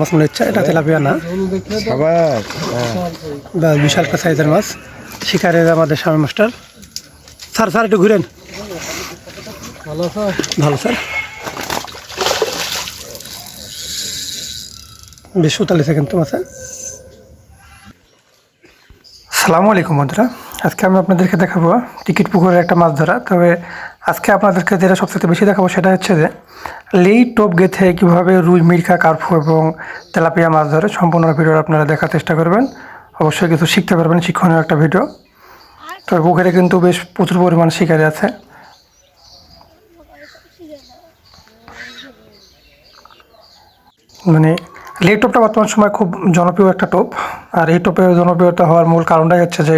মাছ মনে হচ্ছে? এটা তেলাপিয়া না? হ্যাঁ। বিশাল একটা সাইজের মাছ। শিকারের আমাদের স্বামী মাস্টার। স্যার স্যার একটু ঘুরেন। ভালো স্যার? বেশ সুতালি সেকেন্ড তো মাছে সালামু আলাইকুম বন্ধুরা। আজকে আমি আপনাদেরকে দেখাবো টিকিট পুকুরের একটা মাছ ধরা। তবে আজকে আপনাদেরকে যেটা সবচেয়ে বেশি দেখাবো সেটা হচ্ছে যে, লেই টোপ গেথে কীভাবে রুই, মির্কা, কার্ফু এবং তেলাপিয়া মাছ ধরে সম্পূর্ণ ভিডিও আপনারা দেখার চেষ্টা করবেন। অবশ্যই কিছু শিখতে পারবেন, শিক্ষণীয় একটা ভিডিও। তবে পুকুরে কিন্তু বেশ প্রচুর পরিমাণ শিকারি আছে। মানে লেট টোপটা বর্তমান সময় খুব জনপ্রিয় একটা টোপ আর এই টোপের জনপ্রিয়তা হওয়ার মূল কারণটাই হচ্ছে যে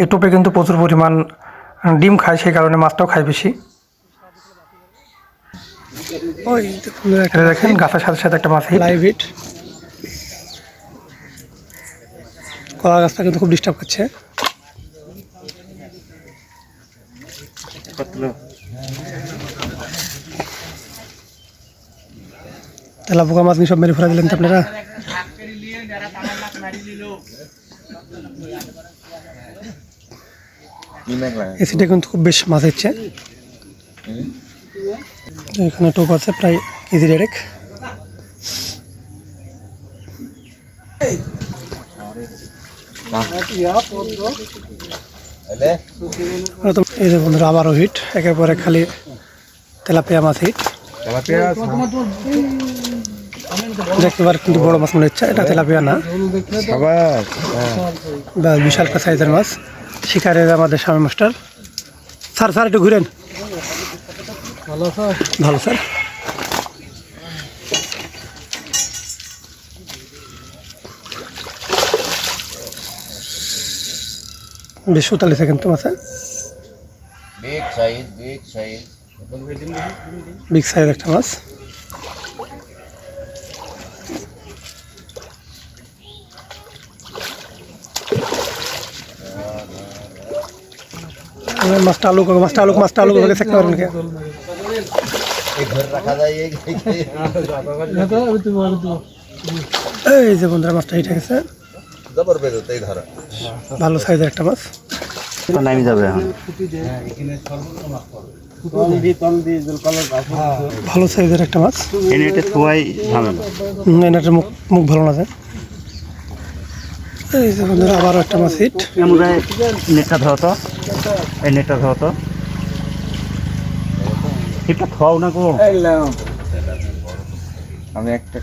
এই টোপে কিন্তু প্রচুর পরিমাণ ডিম খায় সেই কারণে মাছটাও খায় বেশি। দেখেন গাছের সাথে সাথে একটা মাছ লাইভ হিট কলা গাছটা কিন্তু খুব ডিস্টার্ব করছে। তেলা পোকা মাছ সব মেরে ফেলা দিলেন আপনারা? এসিটা কিন্তু খুব বেশ মাছ হচ্ছে। এখানে টোপ আছে প্রায় কেজি ডেরেক এই যে বন্ধুরা, আবারও হিট একের পরে খালি তেলাপিয়া মাছ হিট তেলাপিয়া দেখতে পার কিন্তু বড় মাছ মনে হচ্ছে। এটা তেলাপিয়া না। হ্যাঁ। বা বিশাল একটা সাইজের মাছ। শিকারের আমাদের স্বামী মাস্টার। স্যার স্যার একটু ঘুরেন। ভালো স্যার। বেশ সুতালি সেকেন্ড তো মাছে। Big size, big size. Big size একটা মাছ। মাছটা আলু মাছটা আলু মাছটা আলু করে থাকতে কে? এই যে বন্ধুরা মাছটা এটা গেছে। ভালো সাইজের একটা মাছ। নামি যাবে ভালো সাইজের একটা মাছ। এনে এটা থুয়াই ঝামেলা। মুখ ভালো না যায় এই যে বন্ধুরা আবারও একটা মাছ হিট আমরা নেটটা ধরো এই নেটটা ধরো তো। এটা খাও না গো। আমি একটা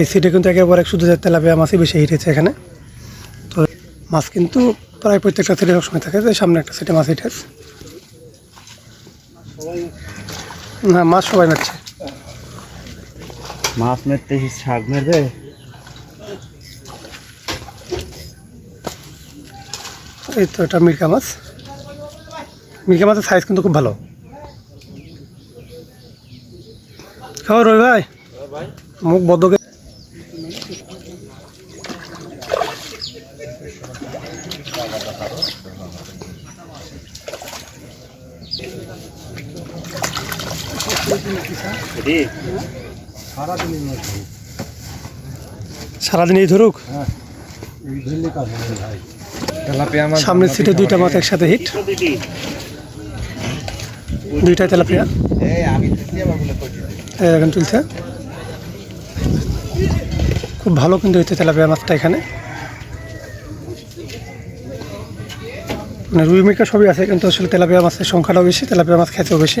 এই সিটে কিন্তু একেবারে শুধু যে তেলাপিয়া মাছই বেশি হিটেছে এখানে। তো মাছ কিন্তু প্রায় প্রত্যেকটা সিটে সবসময় থাকে যে সামনে একটা সিটে মাছ হিটেছে না মাছ সবাই মারছে। মাছ মেরতে শাক মেরবে? এই তো এটা মির্কা মাছ। মির্কা মাছের সাইজ কিন্তু খুব ভালো। খাও রই ভাই? মুখ বদ্ধকে সারাদিন এই ধরুক? তেলাপিয়া মাছ সামনের সিটে দুইটা মাছ একসাথে হিট দুইটাই তেলাপিয়া। এখন তুলছে খুব ভালো কিন্তু হচ্ছে তেলাপিয়া মাছটা এখানে। মানে রুই মির্কা সবই আছে কিন্তু আসলে তেলাপিয়া মাছের সংখ্যাটাও বেশি তেলাপিয়া মাছ খেতেও বেশি।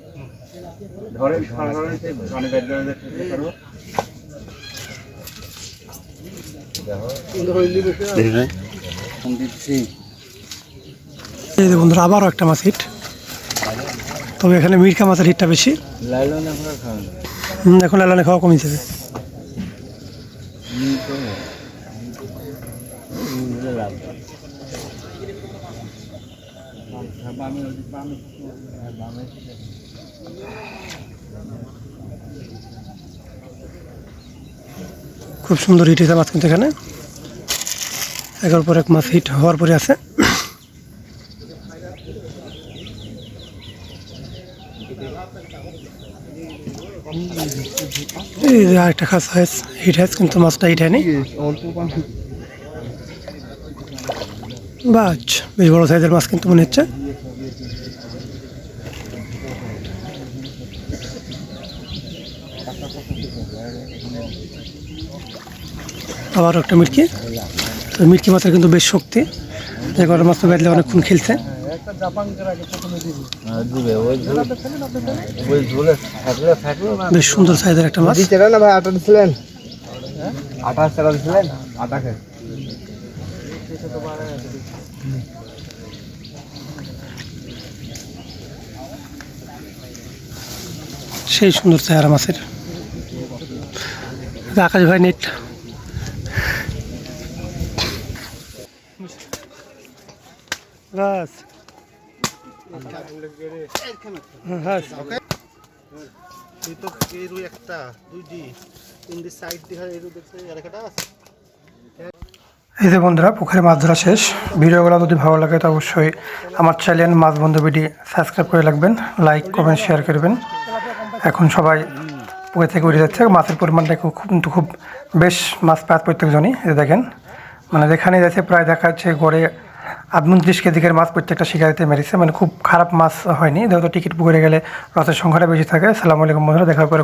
দিচ্ছি এই বন্ধুরা, আবারও একটা মাছ হিট। তবে এখানে মিরকা মাছের হিটটা বেশি। এখন লালানে খাওয়া কমে যাবে খুব সুন্দর হিট হয়েছে মাছ কিন্তু এখানে একের পর এক মাছ হিট হওয়ার পরে আছে। আরেকটা খাস হয়েছে, হিট হয়েছে, কিন্তু মাছটা হিট হয়নি। বাচ, বেশ বড় সাইজের মাছ কিন্তু মনে হচ্ছে। আবার একটা মিটকি তো মিটকি মাছের কিন্তু বেশ শক্তি। যে কটা মাছ বেঁধলে অনেকক্ষণ খেলছে। না। বেশ সুন্দর সাইজের একটা মাছ। সেই সুন্দর চেহারা মাছের। আকাশ ভাই নেট। বাস হ্যাঁ তুই তো এরু একটা দুইটি তিনটি সাইড দিয়ে এরু দেখছে আর একটা আছে। এই যে বন্ধুরা পুকুরে মাছ ধরা শেষ। ভিডিওগুলো যদি ভালো লাগে তো অবশ্যই আমার চ্যানেল মাছ বন্ধু ভিডি সাবস্ক্রাইব করে রাখবেন। লাইক কমেন্ট শেয়ার করবেন। এখন সবাই পুকুর থেকে উঠে যাচ্ছে। মাছের পরিমাণটা খুব খুব- কিন্তু খুব বেশ মাছ পায় প্রত্যেকজনই। যে দেখেন মানে যেখানে যাচ্ছে প্রায় দেখা যাচ্ছে গড়ে আটত্রিশ কেজিকের মাছ প্রত্যেকটা শিকারিতে মেরেছে মানে খুব খারাপ মাছ হয়নি, যেহেতু টিকিট পুকুরে গেলে রথের সংখ্যাটা বেশি থাকে। সালাম আলাইকুম বন্ধুরা, দেখা করে